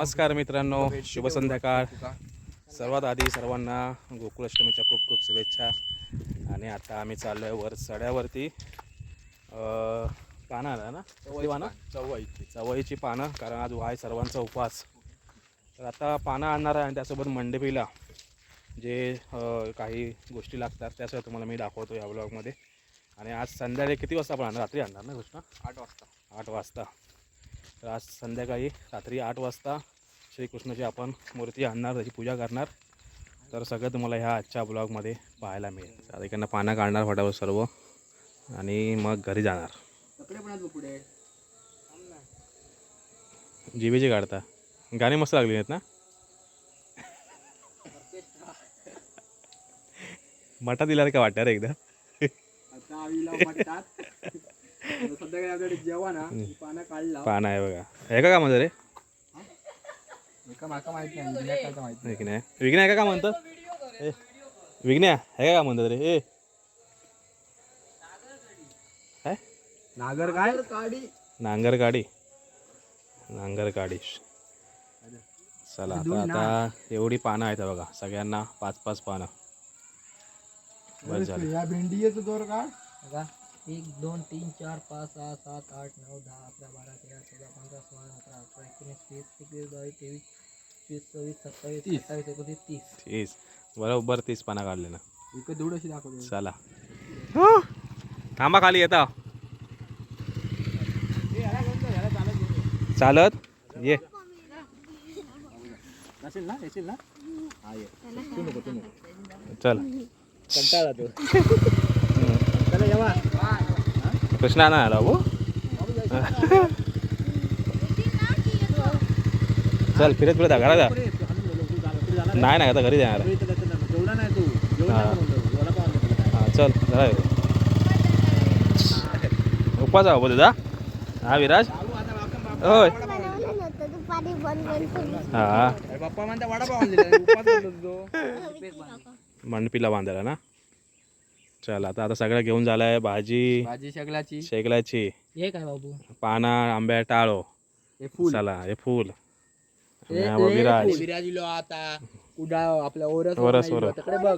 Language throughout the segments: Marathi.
नमस्कार मित्रांनो शुभ संध्याकाळ. सर्वात आधी सर्वांना गोकुळाष्टमीच्या खूप खूप शुभेच्छा. आणि आता आम्ही चाललो आहे वर सड्यावरती. पानं आला ना? चवळी पानं? चवळीची. चवळीची पानं कारण आज आहे सर्वांचा उपवास. तर आता पानं आणणार आहे आणि त्यासोबत मंडपीला जे काही गोष्टी लागतात त्यासह तुम्हाला मी दाखवतो या ब्लॉगमध्ये आणि आज संध्याकाळी किती वाजता आपण आणणार? रात्री आणणार ना कृष्णा आठ वाजता. आठ वाजता. तर आज संध्याकाळी रात्री आठ वाजता श्रीकृष्णाची आपण मूर्ती आणणार त्याची पूजा करणार. तर सगळं तुम्हाला ह्या आजच्या ब्लॉगमध्ये पाहायला मिळेल. तर पानं काढणार फटाफट सर्व आणि मग घरी जाणार. कपडे काढता. गाणी मस्त लागली आहेत ना? मटा दिला का वाटतं एकदा. आपल्याकडे जेवण ही पानं काढला. पानं आहे बघा. हे का म्हणतं रे एका माका माहीत नाही विनायक काय तर माहीत नाही. विघ्न्या. विघ्न्या का का म्हणतात ए विघ्न्या हे का म्हणतात रे? ए काय? नागर काय? काढी नांगर गाडी नांगर गाडी चला आता आता एवढी पानं आहेत बघा. सगळ्यांना पाच पाच पानं. बस झालं. या भेंडीचं दोर का? एक दोन तीन चार पाच सहा सात आठ नऊ दहा अकरा बारा तेरा चौदा पंधरा सोळा सतरा अठरा एकोणीस वीस एकवीस बावीस तेवीस चोवीस सव्वीस सत्तावीस अठ्ठावीस एकोणतीस तीस. तीस. बरोबर तीस पानं काढले ना. एक धूड अशी दाखवतो. चला. थांबा खाली येता. चालत? ये. नसेल ना? येशील ना? हा ये. तू नको तू नको चल. कंटाळा तो कृष्णा ना आला भाऊ चल फिरत फिरत घरा जा. नाही नाही आता घरी जाणार. हा. हा चल जरा उपवास आहे तुझा हा विराज? होय. हा. पप्पा म्हणता वडापाव. उपास. मंडपीला बांधायला ना? चल आता आता सगळं घेऊन झालाय भाजी भाजी शकलाची शेकल्याची हे काय बाबू? पाना आंब्या टाळो. हे फुल. चला हे फूल. आणि हा विराज. विराजिलो आता. आपल्या ओरस ओरस, ओरस. तिकडे बघ.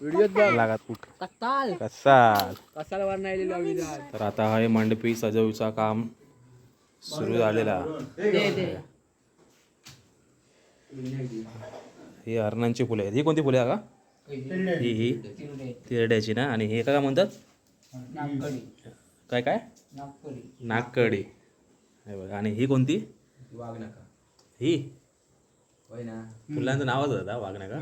व्हिडिओत बघ. लागत कुक कत्ताल कसा कसाला वर नाही लिहिला विराज. तर आता हा मंडपी सजवूचा काम सुरू झालेला. दे दे. ही हरणांची फुले आहेत. ही कोणती फुले आहे का? ही ही. तिरड्याची ना? आणि हे काय म्हणतात? नागकडी. काय काय? नागकडी. हे बघा. आणि ही कोणती? वाघ नका ही. होय ना? फुलांचं नावच होता वागण्या का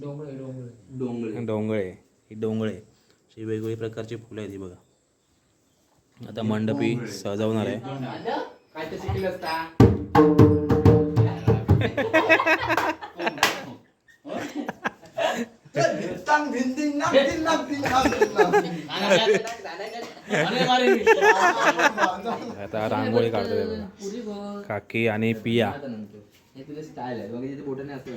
डोंगळे डोंगळे. ही डोंगळे. अशी वेगवेगळी प्रकारची फुलं आहेत ही बघा. आता मंडपी सजवणार आहे. आता रांगोळी काढतोय बघा. पुरी बघ काकी आणि पिया. हे तुझं स्टाईल आहे. बघ तिथे फोटो नाही असतो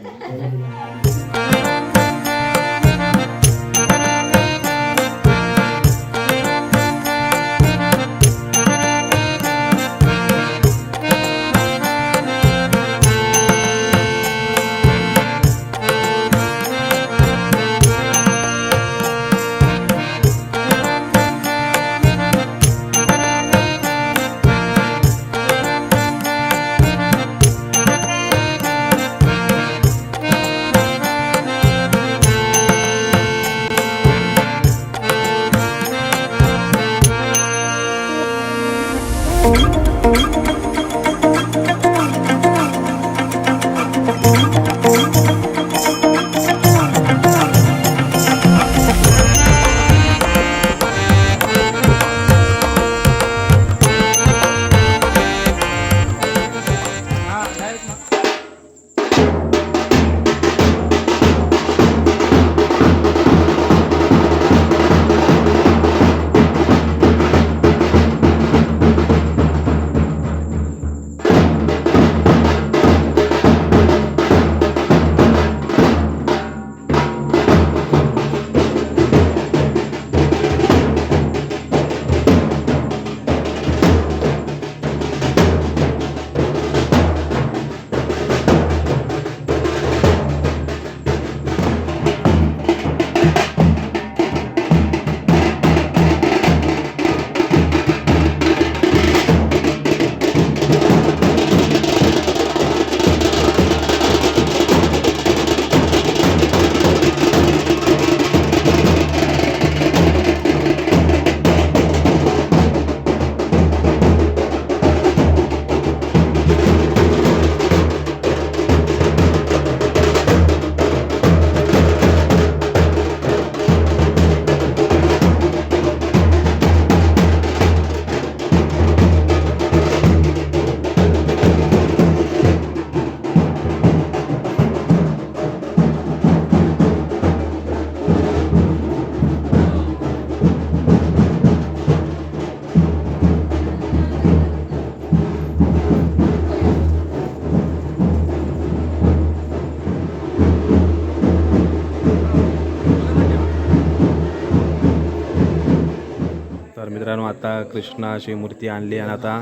मित्रांनो आता कृष्णाची मूर्ती आणली आणि आता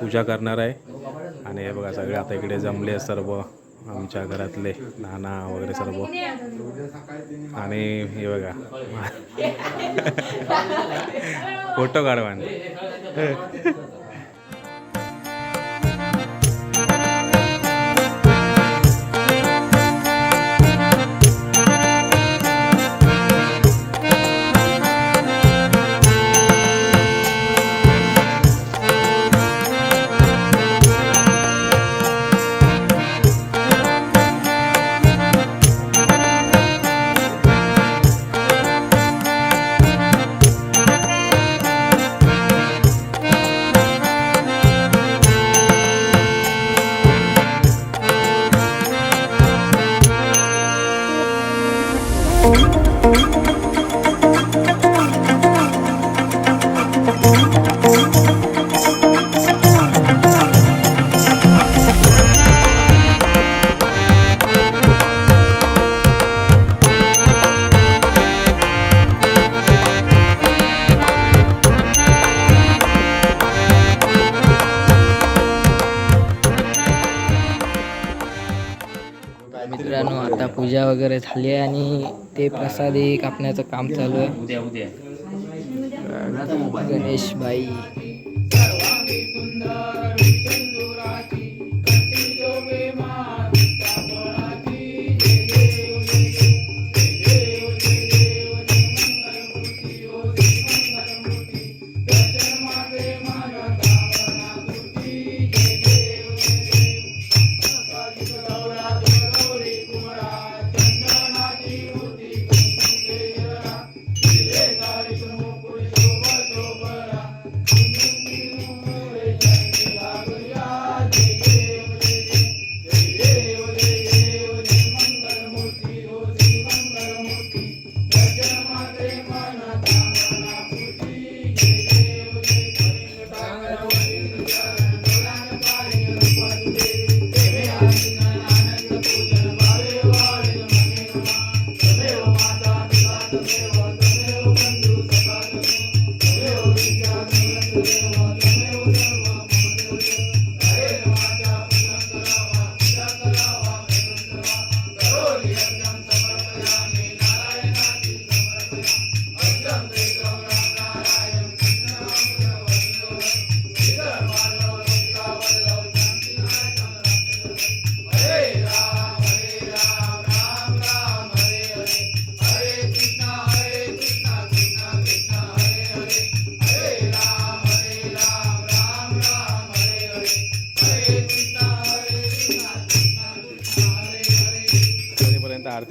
पूजा करणार आहे. आणि हे बघा सगळे आता इकडे जमले सर्व आमच्या घरातले नाना वगैरे सर्व. आणि हे बघा. फोटो काढवा म्हणजे. वगैरे झाली आहे आणि ते प्रसादी कापण्याचं काम चालू आहे. गणेश बाई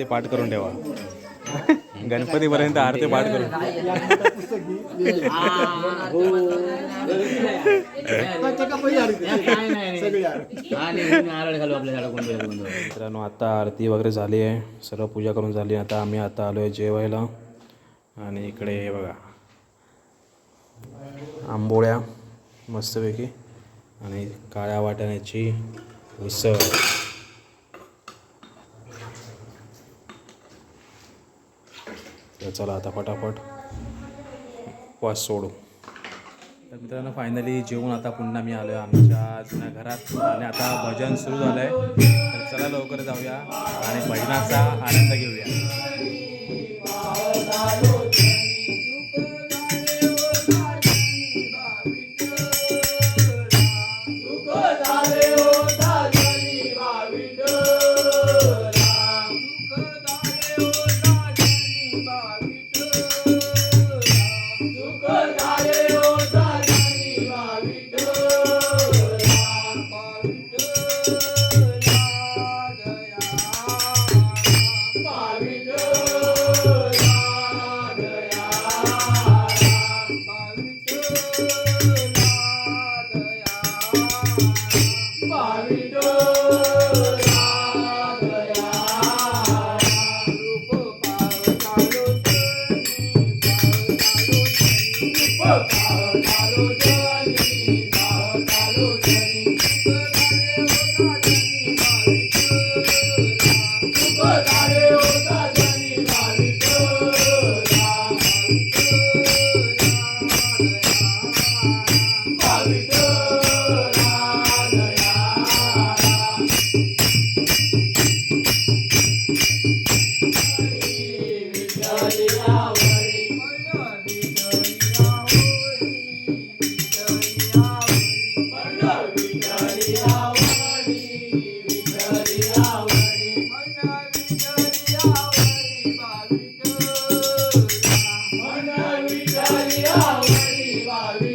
पाठ करून ठेवा. गणपतीपर्यंत आरती पाठ करून. मित्रांनो आता आरती वगैरे झाली आहे. सर्व पूजा करून झाली. आता आम्ही आता आलो आहे जेवायला. आणि इकडे हे बघा. आंबोळ्या मस्तपैकी. आणि काळ्या वाटाण्याची उसळ. तर चला आता फटाफट वास सोडू. तर मित्रांनो फायनली जेवून आता पुन्हा मी आलो आहे आमच्या जुन्या घरात. आणि आता भजन सुरू झालं आहे तर चला लवकर जाऊया आणि भजनाचा आनंद घेऊया. good. வாழ்வி வாழ்வி வாழ்வி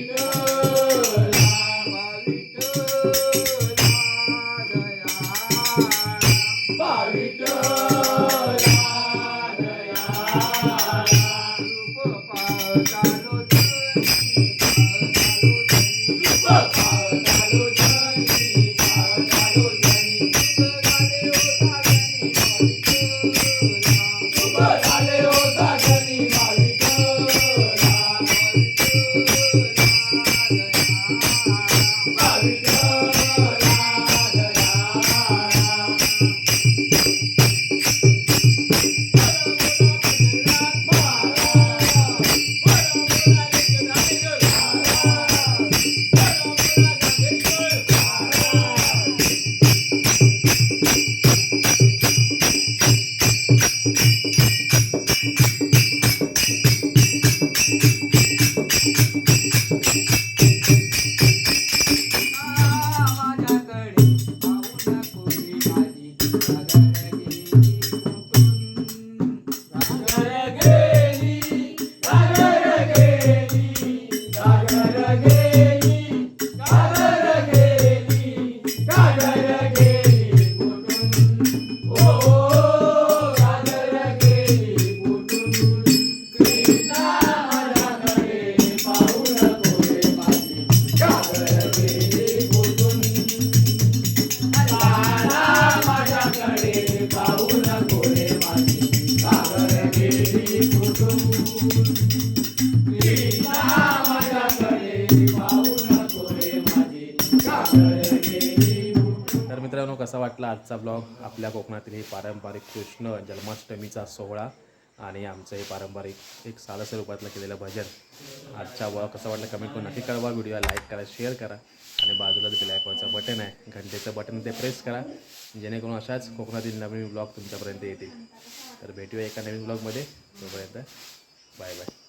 Yeah. कसा वाटला आजचा ब्लॉग आपल्या कोकणातील हे पारंपरिक कृष्ण जन्माष्टमीचा सोहळा आणि आमचं हे पारंपरिक एक सालस रूपातलं केलेलं भजन. आजचा ब्लॉग कसा वाटला कमेंट करून नक्की कळवा. व्हिडिओला लाईक करा शेअर करा आणि बाजूला बेल आयकॉनचं बटन आहे. घंटेचं बटन ते प्रेस करा. जेणेकरून अशाच कोकणातील नवीन ब्लॉग तुमच्यापर्यंत येतील. तर भेटूया एका नवीन ब्लॉगमध्ये तोपर्यंत बाय बाय